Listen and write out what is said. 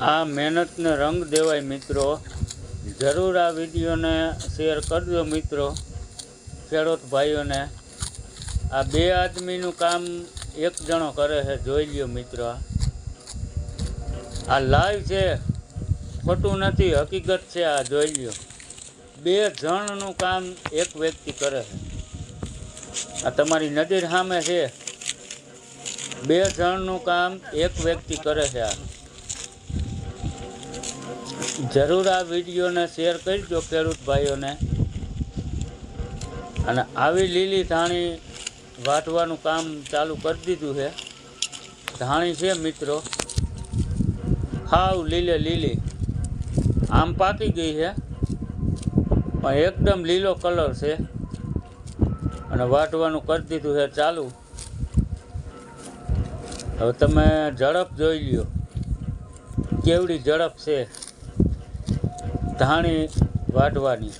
આ મહેનતને રંગ દેવાય મિત્રો. જરૂર આ વિડીયોને શેર કરજો મિત્રો, ખેડૂત ભાઈઓને. આ બે આદમીનું કામ એક જણો કરે છે, જોઈ લ્યો મિત્રો. આ. લાઈવ છે, ખોટું નથી, હકીકત છે આ, જોઈ લ્યો. બે જણનું કામ એક વ્યક્તિ કરે છે. આ તમારી નજર સામે છે. બે જણનું કામ એક વ્યક્તિ કરે છે આ. જરૂર આ વિડીયોને શેર કરજો ખેડૂત ભાઈઓને અને આવી લીલી ધાણી વાટવાનું કામ ચાલુ કરી દીધું છે. ધાણી છે મિત્રો. હાવ લીલે લીલી. આમ પાકી ગઈ છે. પણ એકદમ લીલો કલર છે. અને વાટવાનું કરી દીધું છે ચાલુ. હવે તમે ઝડપ જોઈ લ્યો. કેવડી ઝડપ છે. ધાણી વાટવાની.